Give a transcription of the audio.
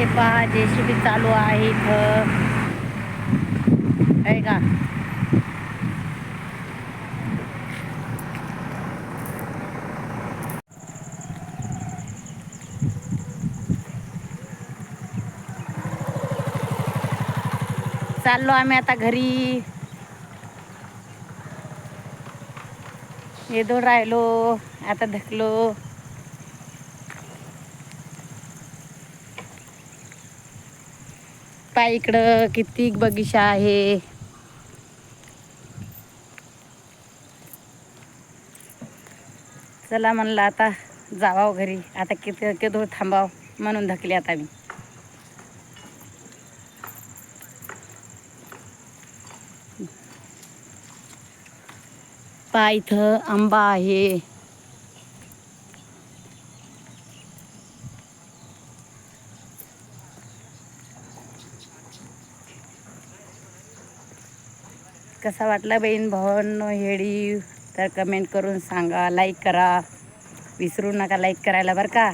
हे पहा जेसीबी चालू आहे इथं. आहे का? चाललो आम्ही आता घरी. येदून राहिलो आता धकलो पाय इकडं किती बगीचा आहे. चला म्हणलं आता जावाव घरी. आता किती किती थांबाव म्हणून धकले आता मी. पा इथं आंबा आहे. कसा वाटला बहीण भावांनो? हेडी तर कमेंट करून सांगा लाईक करा. विसरू नका लाईक करायला बरं का?